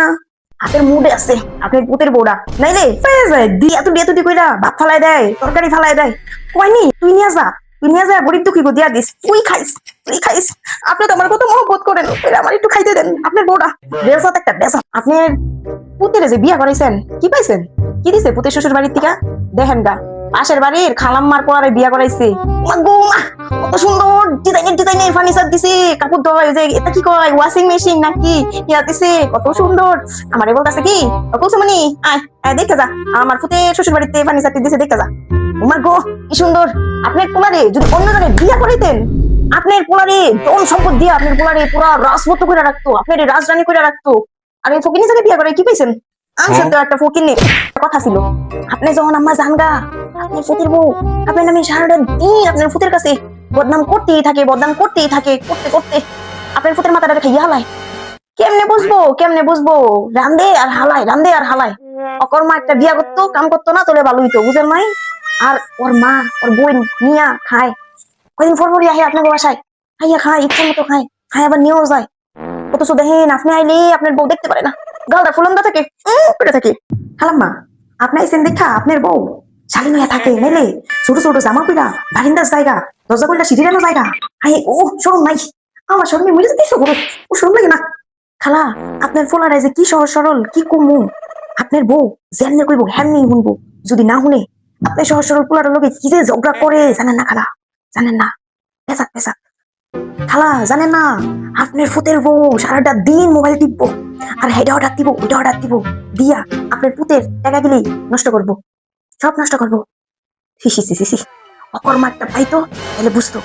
না। হাতের মুডে আছে পুতের পেয়ে যায় তুই দিয়া তুই কইরা ভাত ফালাই দেয়, তরকারি ফালাই দেয়। তুই নিয়ে যা, তুই নিয়ে যা, গরিব দুঃখী দিয়া দিস, তুই খাইস তুই খাইস। আপনি তো আমার কত মহব্বত করেন আমার একটু খাইতে দেন, আপনার বউরা বেসাত একটা বেসাত আপনার পুতের যে বিয়া করাইছেন, কি পাইছেন? কি দিছে পুতের শ্বশুর বাড়ির থেকে? দেখেন গা। পাশের বাড়ির খালাম্মার পরে বিয়া করাইছে। মা গো মা কত সুন্দর ডিজাইনের ডিজাইনের ফার্নিচার দিছে। কাপড় ধোয় যে এটা কি কয় ওয়াশিং মেশিন নাকি? ইয়া দিছে কত সুন্দর। আমারে বলতাছে কি কুসুমনি আয় আয় দেখে যা। আমার ফুতে শ্বশুর বাড়িতে ফার্নিচারটি দিছে দেখে যা। গো কি সুন্দর। আপনার পোলারে যদি অন্য জায়গায় বিয়া করাইতেন আপনার পোলারে ধন সম্পদ দিয়ে আপনার পোলারে পুরা রাজমত করে রাখতো আপনার রাজরানী করে রাখতো। আর এই ফকিনি জায়গায় বিয়া করে কি পাইছেন আনছেন তো একটা ফকিনি কথা ছিল। আপনি যখন আম্মা জানগা আপনার ফুতের বউ আপনার নামে সারাটা দিন আপনার ফুতের কাছে বদনাম করতেই থাকে বদনাম করতেই থাকে করতে করতে আপনার ফুতের মাথাটা রেখে হালায়। কেমনে বুঝব কেমনে বুঝব? রান্দে আর হালায় রান্দে আর হালায়। অকর্মা একটা বিয়া করতো কাম করতো না তোলে ভালোই তো বুঝেন নাই? আর ওর মা ওর বোন নিয়া খায়। কয়দিন পর পরই আহে আপনার বাসায়। খাইয়া খায় ইচ্ছা মতো খায় খায় আবার নিয়েও যায়। অথচ দেখেন আপনি আইলে আপনার বউ দেখতে পারে না। গালটা ফুলন্দা থাকে উম, থাকে। খালাম্মা আপনি আইসেন দেখা আপনার বউ। শালীন থাকে মেলে ছোট ছোট জামা পিড়া বারিন্দার জায়গা দরজা করলে সিঁড়ি জায়গা। আই, ও শরম নাই আমার শরমে মরে যেতে ইচ্ছা ও শরম লাগে না। খালা, আপনার ফোলারাই যে কি সহজ সরল কি কমু আপনার বউ যেমনে কইব হ্যামনি শুনব। যদি না শুনে আপনার সহজ সরল পোলার লোকে কি যে ঝগড়া করে জানেন না খালা? জানেন না। পেশাক পেশাক খালা, জানেন না, আপনার ফুতের বউ সারাটা দিন মোবাইল টিপবো, আর হেডা অর্ডার দিব, ওইটা অর্ডার দিব। দিয়া, আপনার পুতের টাকা দিলেই নষ্ট করব। সব নষ্ট করব। হিসি সিসি অকর্মা একটা পাইতো তাহলে বুঝতো।